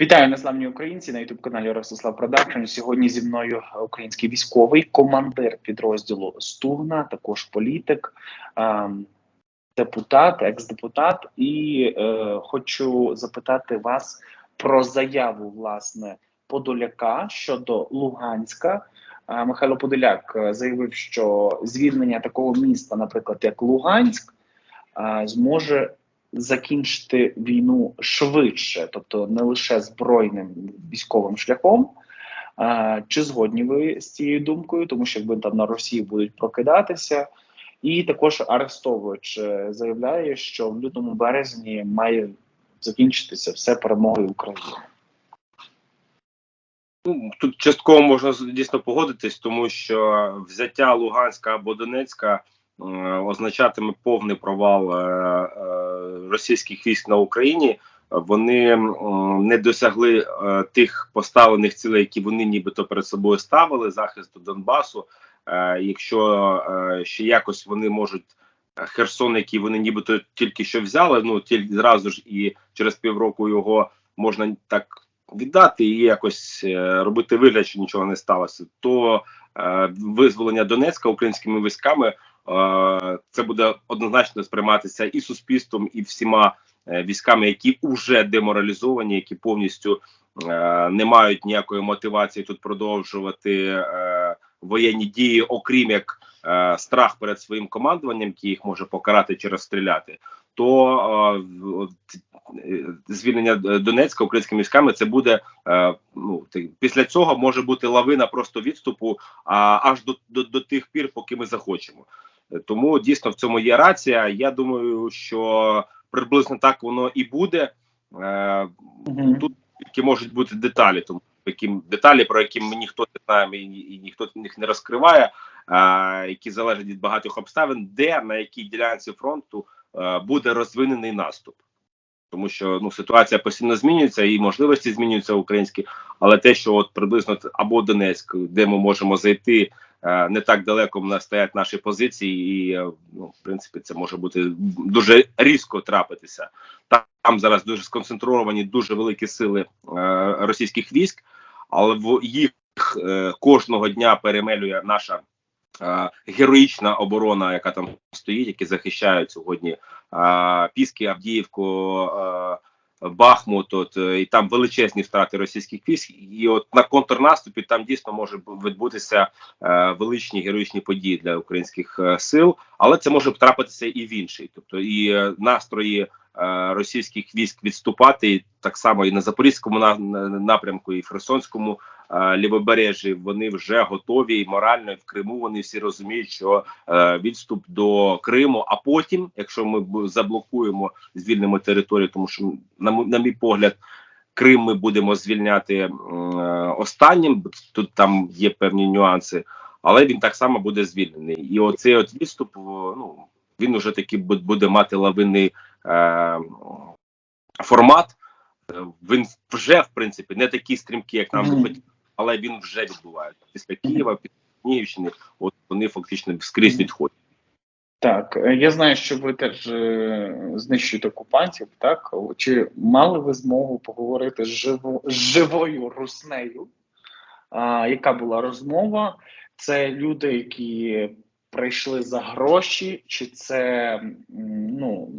Вітаю незламні українці на youtube каналі Ростислав Продакшн. Сьогодні зі мною український військовий командир підрозділу Стугна, також політик, ем, депутат, екс-депутат. І е, хочу запитати вас про заяву власне Подоляка щодо Луганська. Е, Михайло Подоляк е, заявив, що звільнення такого міста, наприклад, як Луганськ, е, зможе закінчити війну швидше, тобто не лише збройним військовим шляхом. А, Чи згодні ви з цією думкою? Тому що якби там на Росії будуть прокидатися, і також Арестович е, заявляє, що в лютому березні має закінчитися все перемогою України. Ну, тут частково можна дійсно погодитись, тому що взяття Луганська або Донецька означатиме повний провал е, е, російських військ на Україні. Вони не досягли е, тих поставлених цілей, які вони нібито перед собою ставили захисту Донбасу. Е, якщо е, ще якось вони можуть е, Херсон, який вони нібито тільки що взяли, ну тільки зразу ж і через півроку його можна так віддати і якось е, робити вигляд, що нічого не сталося, то е, визволення Донецька українськими військами е, це буде однозначно сприйматися і суспільством, і всіма е, військами, які вже деморалізовані, які повністю е, не мають ніякої мотивації тут продовжувати е, воєнні дії, окрім як е, страх перед своїм командуванням, який їх може покарати чи розстріляти. То е, е, звільнення е, Донецька українськими військами це буде е, ну після цього може бути лавина просто відступу а, аж до, до, до тих пір, поки ми захочемо. Е, Тому дійсно в цьому є рація. Я думаю, що приблизно так воно і буде. Е, Тут тільки можуть бути деталі, тому які деталі, про які ми ніхто не знає і, і ніхто їх не розкриває, а, які залежать від багатьох обставин, де на якій ділянці фронту е, буде розвинений наступ. Тому що ну ситуація постійно змінюється і можливості змінюються українські, але те, що от приблизно або Донецьк, де ми можемо зайти е, не так далеко в нас стоять наші позиції, і е, ну, в принципі, це може бути дуже різко трапитися. Там, зараз дуже сконцентровані дуже великі сили е, російських військ, але в їх е, кожного дня перемелює наша е, героїчна оборона, яка там стоїть, які захищають сьогодні е, Піски, Авдіївку. Бахмут, от е, і там величезні втрати російських військ, і от на контрнаступі там дійсно може відбутися е, величні героїчні події для українських е, сил, але це може трапитися і в інший. Тобто і е, настрої е, російських військ відступати так само і на запорізькому на, на- напрямку, і в Херсонському лівобережжі вони вже готові і морально і в Криму. Вони всі розуміють, що е, відступ до Криму. А потім, якщо ми заблокуємо, звільнимо територію, тому що на, мій погляд. Крим ми будемо звільняти е, останнім. Тут там є певні нюанси, але він так само буде звільнений. І оцей от відступ, ну він уже таки бу- буде мати лавинний е, формат. Е, Він вже в принципі не такий стрімкий, як нам би хотілося, але він вже відбувається після Києва, після Київщини. От вони фактично скрізь відходять. Так, е, я знаю, що ви теж е, знищуєте окупантів. Так чи мали ви змогу поговорити з живо з живою руснею? А, яка була розмова? Це люди, які прийшли за гроші, чи це ну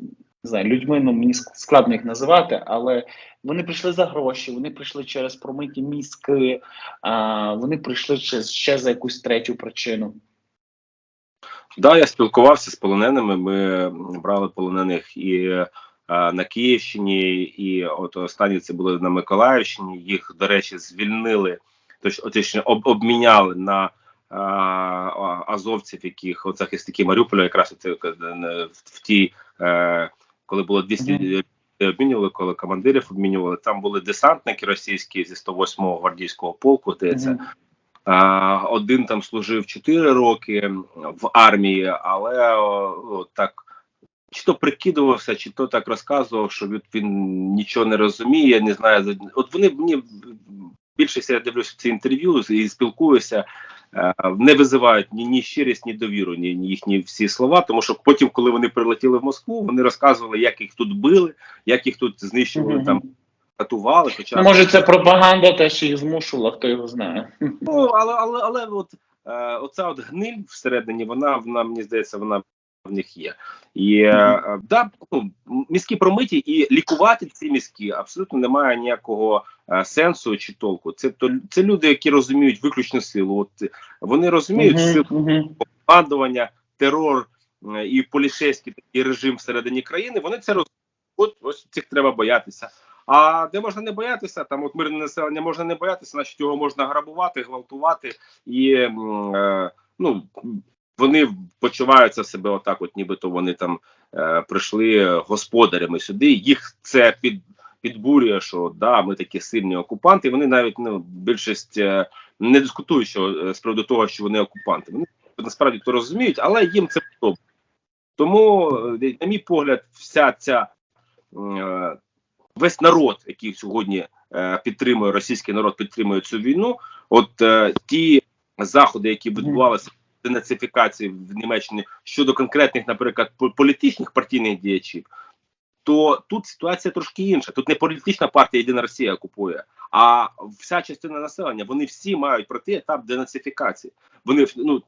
не знаю, людьми ну мені складно їх називати, але вони прийшли за гроші, вони прийшли через промиті мізки, а, вони прийшли ще, ще за якусь третю причину. Да, я спілкувався з полоненими. Ми брали полонених і е, на Київщині, і от останні це були на Миколаївщині. Їх, до речі, звільнили, точ, точніше, об, обміняли на е, а- азовців, яких от захисники Маріуполя, якраз це в, в тій, е, коли було 200 Мгм. людей обмінювали, коли командирів обмінювали. Там були десантники російські зі 108-го гвардійського полку. А, Один там служив 4 роки в армії, але о, так чи то прикидувався, чи то так розказував, що він нічого не розуміє, не знає. От вони мені більшість я дивлюся ці інтерв'ю і спілкуюся. е, Не визивають ні, ні щирість, ні довіру, ні, ні їхні всі слова. Тому що потім, коли вони прилетіли в Москву, вони розказували, як їх тут били, як їх тут знищували Мгм. там катували. Хоча Ну, може, це пропаганда теж їх змушувала, хто його знає. Ну, але, але, але от, е, оця от гниль всередині, вона, вона мені здається, вона в них є. І е, е, да, ну, мізки промиті, і лікувати ці мізки абсолютно немає ніякого е, сенсу чи толку. Це то це люди, які розуміють виключно силу. От вони розуміють Мгм, силу командування, терор е, і поліцейський такий режим всередині країни. Вони це розуміють. От ось цих треба боятися. А де можна не боятися, там от мирне населення можна не боятися, значить його можна грабувати, гвалтувати і е, ну вони почуваються себе отак, от нібито вони там е, прийшли господарями сюди. Їх це під підбурює, що да, ми такі сильні окупанти. Вони навіть ну більшість е, не дискутують що е, з приводу того, що вони окупанти. Вони насправді то розуміють, але їм це подобається. Тому, е, на мій погляд, вся ця е, весь народ, який сьогодні е, підтримує російський народ, підтримує цю війну. От е, ті заходи, які відбувалися денацифікації в Німеччині щодо конкретних, наприклад, по- політичних партійних діячів, то тут ситуація трошки інша. Тут не політична партія Єдина Росія окупує, а вся частина населення. Вони всі мають пройти етап денацифікації. Вони ну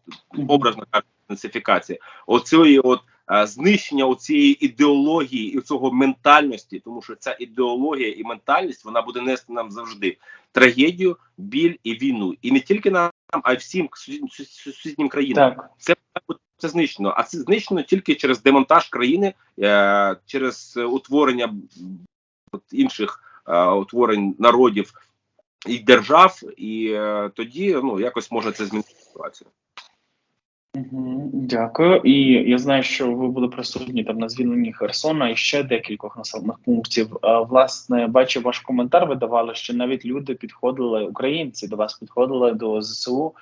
образно кажуть, денацифікації. Оцієї от е, знищення оцієї ідеології і цього ментальності, тому що ця ідеологія і ментальність вона буде нести нам завжди трагедію, біль і війну, і не тільки нам, а й всім сусід- сусід- сусіднім країнам Так. це це знищено, а це знищено тільки через демонтаж країни, е, через е, утворення от інших е, утворень народів і держав, і е, тоді ну якось можна це змінити ситуацію. Дякую. І я знаю, що ви були присутні там на звільненні Херсона і ще декількох населених пунктів. Власне, бачив ваш коментар. Ви давали, що навіть люди підходили, українці до вас підходили до ЗСУ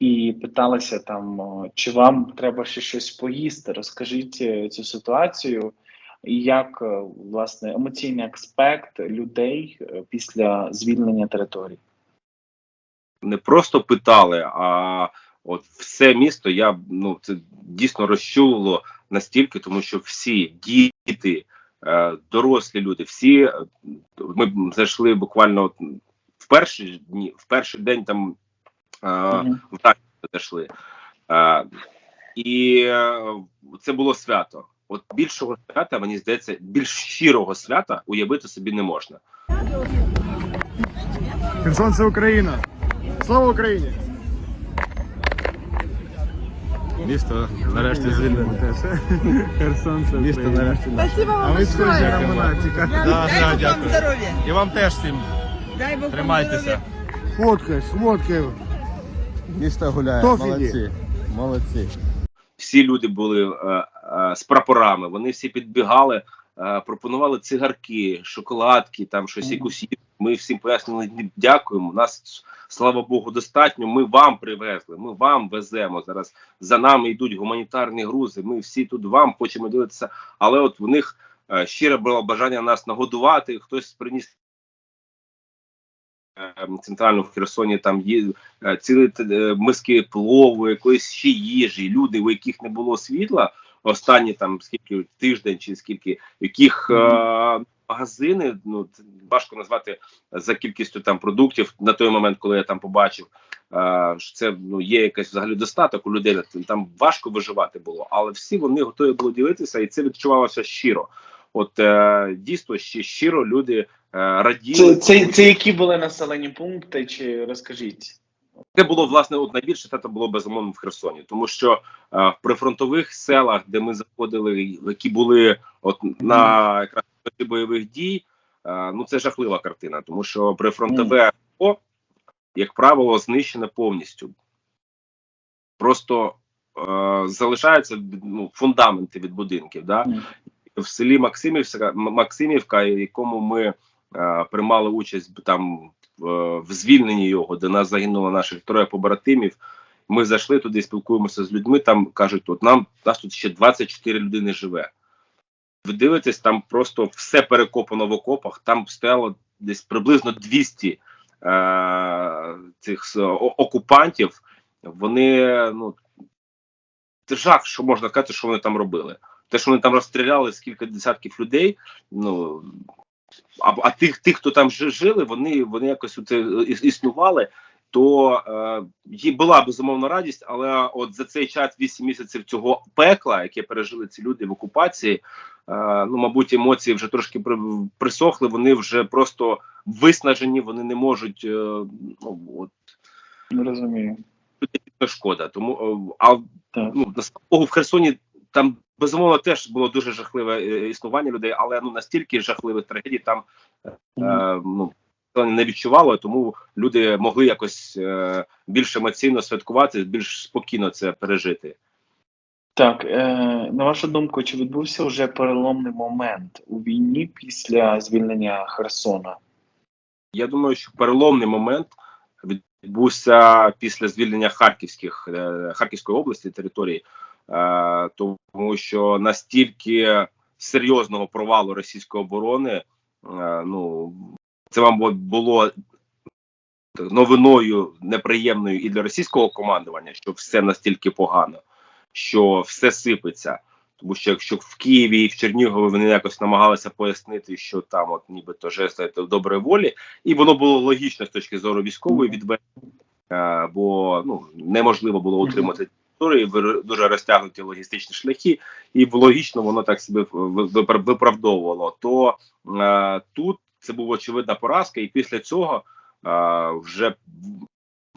і питалися там, чи вам треба ще щось поїсти. Розкажіть е, цю ситуацію, як е, власне емоційний аспект людей е, після звільнення території. Не просто питали, а от все місто я ну це дійсно розчулило настільки, тому що всі діти, е, дорослі люди, всі е, ми зайшли буквально от в перші дні, в перший день там е, в так зайшли. І це було свято. От більшого свята, мені здається, більш щирого свята уявити собі не можна. Херсон це Україна. Слава Україні! Місто нарешті звільнене. Херсон це Місто нарешті. Спасибо А вам схожі большое. на монатика. Да, Дай да, Бог вам дякую. здоров'я. І вам теж всім Дай Бог вам тримайтеся. Фоткай, сфоткай. Місто гуляє. Молодці. Молодці. всі люди були е, е, з прапорами. Вони всі підбігали, е, пропонували цигарки, шоколадки, там щось якусь. їжу. Ми всім пояснили, «Ні, дякуємо. Нас слава Богу, достатньо. Ми вам привезли. Ми вам веземо зараз. За нами йдуть гуманітарні грузи. Ми всі тут вам хочемо ділитися. Але от в них е, щире було бажання нас нагодувати. Хтось приніс. е, Центрально в Херсоні там є е, цілі миски плову, якоїсь ще їжі, люди, у яких не було світла останні там скільки тиждень чи скільки, яких е, магазини, ну важко назвати за кількістю там продуктів на той момент, коли я там побачив, е, що це ну є якийсь взагалі достаток у людей. Там важко виживати було, але всі вони готові були ділитися, і це відчувалося щиро. От е, дійсно ще щиро люди е, раділи. Це, це, це які були населені пункти? Чи розкажіть? Це було власне от найбільше це було безумовно в Херсоні, тому що е, в прифронтових селах, де ми заходили, які були от на якраз меті бойових дій, е, ну це жахлива картина, тому що прифронтове АТО, як правило, знищене повністю. Просто е, залишаються ну, фундаменти від будинків. Да? В селі Максимівська Максимівка, якому ми е, приймали участь там в, в звільненні його, де нас загинуло наших троє побратимів. Ми зайшли туди, спілкуємося з людьми. Там кажуть, от нам нас тут ще 24 людини живе. Ви дивитесь, там просто все перекопано в окопах. Там стояло десь приблизно 200 е, цих окупантів. Вони ну жах, що можна сказати, що вони там робили. Те, що вони там розстріляли з кілька десятків людей, ну а, а тих, тих, хто там жи- жили, вони, вони якось це існували. То е, була безумовна радість, але от за цей час 8 місяців цього пекла, яке пережили ці люди в окупації, ну мабуть, емоції вже трошки присохли. Вони вже просто виснажені, вони не можуть. Е, ну от Не розумію. шкода. Тому е, а Так. ну на в Херсоні там безумовно теж було дуже жахливе е, існування людей, але ну настільки жахливих трагедій там е, ну не відчувало, тому люди могли якось е, більш емоційно святкувати, більш спокійно це пережити. Так, е, на вашу думку, чи відбувся вже переломний момент у війні після звільнення Херсона? Я думаю, що переломний момент відбувся після звільнення Харківських е, Харківської області території, е, тому що настільки серйозного провалу російської оборони, е, ну це мабуть було новиною неприємною і для російського командування, що все настільки погано, що все сипеться. Тому що якщо в Києві і в Чернігові вони якось намагалися пояснити, що там, от нібито жест це доброї волі, і воно було логічно з точки зору військової відведення, е, бо ну неможливо було утримати території, дуже розтягнуті логістичні шляхи, і логічно воно так себе ви- виправдовувало. То е, тут це була очевидна поразка, і після цього е, вже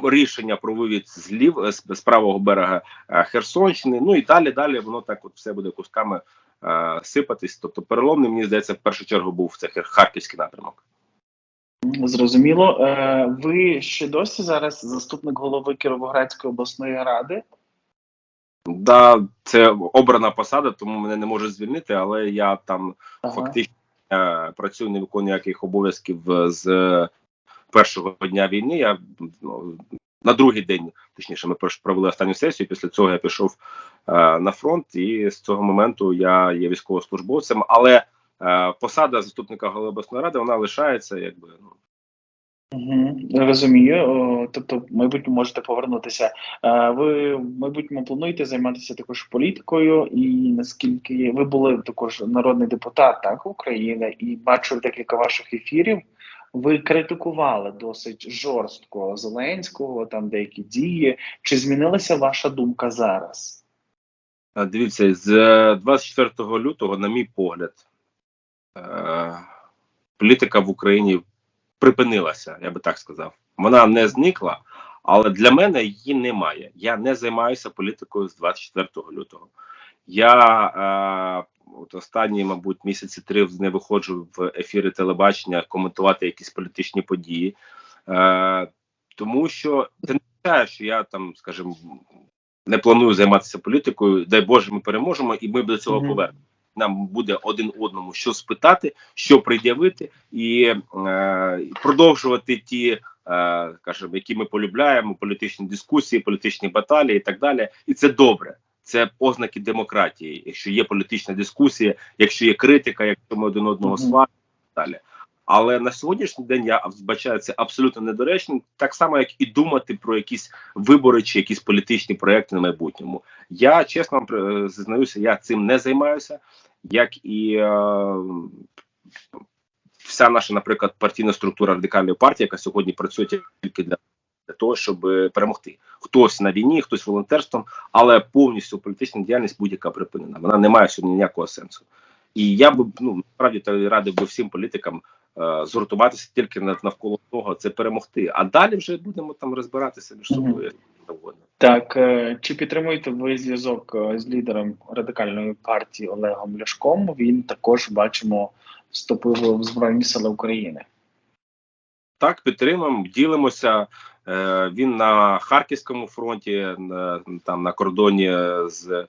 рішення про вивід з лів з, з правого берега е, Херсонщини. Ну і далі, далі воно так от все буде кусками е, сипатись. Тобто, переломний, мені здається, в першу чергу був це харківський напрямок. Зрозуміло. Е, ви ще досі зараз заступник голови Кіровоградської обласної ради? Да, це обрана посада, тому мене не можуть звільнити, але я там Ага. фактично е, працюю, не виконую ніяких обов'язків е, з е, першого дня війни. Я ну, на другий день, точніше, ми провели останню сесію. Після цього я пішов е, на фронт, і з цього моменту я є військовослужбовцем. Але е, посада заступника голови обласної ради вона лишається, якби ну. Угу, розумію. Тобто, в майбутньому можете повернутися. Е, ви в майбутньому плануєте займатися також політикою, і наскільки ви були також народний депутат так України, і бачу декілька ваших ефірів. Ви критикували досить жорстко Зеленського, там деякі дії. Чи змінилася ваша думка зараз? Е, Дивіться, з е, 24 лютого, на мій погляд, е, політика в Україні припинилася, я би так сказав. Вона не зникла, але для мене її немає. Я не займаюся політикою з 24 лютого. Я е, от останні, мабуть, місяці три не виходжу в ефіри телебачення коментувати якісь політичні події. Е, тому що це не означає, що я там, скажімо, не планую займатися політикою. Дай Боже, ми переможемо, і ми до цього Мгм. повернемо. Нам буде один одному що спитати, що пред'явити, і е, продовжувати ті, е, скажімо, які ми полюбляємо, політичні дискусії, політичні баталії і так далі. І це добре. Це ознаки демократії. Якщо є політична дискусія, якщо є критика, якщо ми один одного сваримо і далі. Але на сьогоднішній день я вбачаю це абсолютно недоречним, так само як і думати про якісь вибори чи якісь політичні проекти на майбутньому. Я чесно вам е, зізнаюся, я цим не займаюся, як і е, вся наша, наприклад, партійна структура радикальної партії, яка сьогодні працює тільки для. Для того щоб е, перемогти, хтось на війні, хтось волонтерством, але повністю політична діяльність будь-яка припинена. Вона не має сьогодні ніякого сенсу. І я би ну насправді та радив би всім політикам е, згуртуватися тільки нав- навколо того, це перемогти. А далі вже будемо там розбиратися між собою. Так, е, чи підтримуєте ви зв'язок е, з лідером радикальної партії Олегом Ляшком? Він також бачимо вступив в Збройні Сили України. Так, підтримуємо, ділимося. Е, він на Харківському фронті, на, там на кордоні з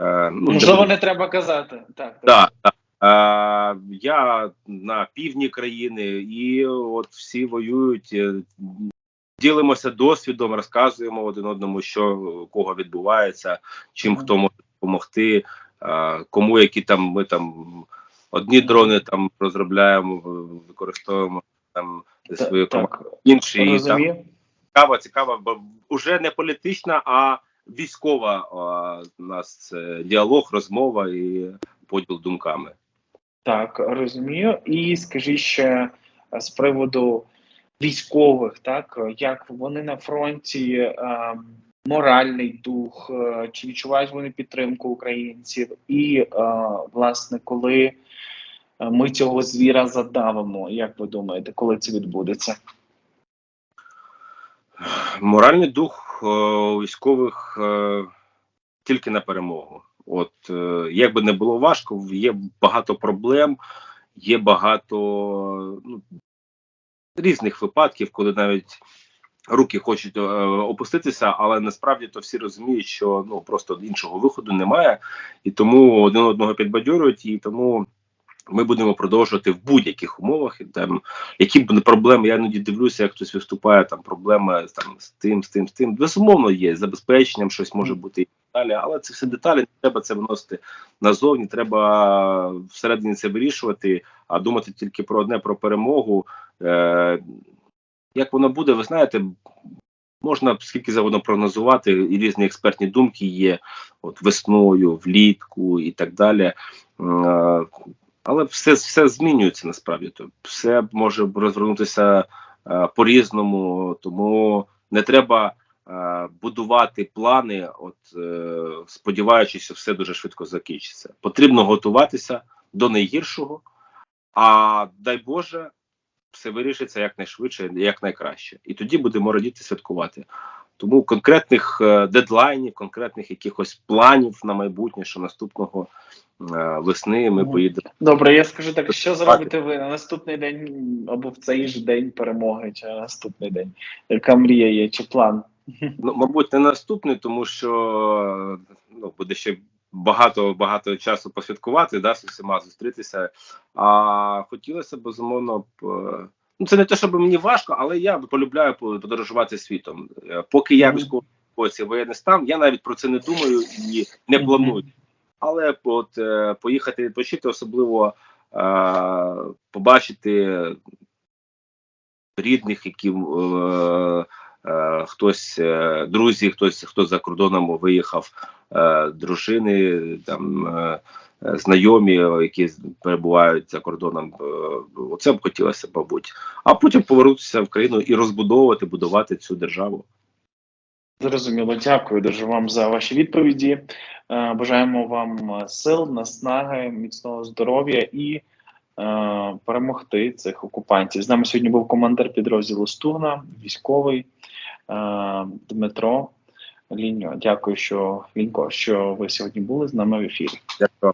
е, ну, Можливо, не треба казати. Так, так. Е, я на півдні країни, і от всі воюють. е, Ділимося досвідом, розказуємо один одному, що кого відбувається, чим хто може допомогти, е, кому які там ми там одні дрони там розробляємо, використовуємо там своєю командою, інші там. Цікава, цікава, бо вже не політична, а військова а, у нас е, діалог, розмова і поділ думками. Так, розумію. І скажіть ще е, з приводу військових, так як вони на фронті, е, моральний дух, е, чи відчувають вони підтримку українців, і е, власне, коли ми цього звіра задавимо, як ви думаєте, коли це відбудеться? Моральний дух е, військових е, тільки на перемогу. От е, як би не було важко, є багато проблем, є багато ну, різних випадків, коли навіть руки хочуть е, опуститися, але насправді то всі розуміють, що ну просто іншого виходу немає, і тому один одного підбадьорюють, і тому. Ми будемо продовжувати в будь-яких умовах. Там які б не проблеми, я іноді дивлюся, як хтось виступає, там проблеми там з тим, з тим, з тим. Безумовно, є з забезпеченням, щось може бути і далі, але це все деталі. Не треба це виносити назовні. Треба всередині це вирішувати, а думати тільки про одне про перемогу. Е, Як воно буде, ви знаєте, можна скільки завгодно прогнозувати, і різні експертні думки є от весною, влітку і так далі. Але все все змінюється насправді. То все може розвернутися е, по-різному, тому не треба е, будувати плани, от е, сподіваючись, що все дуже швидко закінчиться. Потрібно готуватися до найгіршого, а дай Боже, все вирішиться якнайшвидше, якнайкраще. І тоді будемо радіти святкувати. Тому конкретних е, дедлайнів, конкретних якихось планів на майбутнє, що наступного е, весни ми поїдемо. Добре, я скажу так, що зробите ви на наступний день або в цей ж день перемоги, чи на наступний день? Яка мрія є, чи план? Ну, мабуть, не наступний, тому що ну, буде ще багато багато часу посвяткувати, да, з усіма зустрітися. А хотілося б, безумовно, б, е, це не те, щоб мені важко, але я полюбляю по- подорожувати світом. Е, Поки я військовий воєнний стан, я навіть про це не думаю і не планую. Але от е, поїхати відпочити, особливо е, побачити рідних, які е, е, хтось е, друзі, хтось хто за кордоном виїхав, е, дружини, там е, знайомі, які перебувають за кордоном. Е, оце б хотілося, мабуть. А потім повернутися в країну і розбудовувати, будувати цю державу. Зрозуміло, дякую дуже вам за ваші відповіді. Е, Бажаємо вам е, сил, наснаги, міцного здоров'я і е, перемогти цих окупантів. З нами сьогодні був командир підрозділу Стугна, військовий е, Дмитро Ліньо. Дякую, що Лінько, що ви сьогодні були з нами в ефірі. Дякую.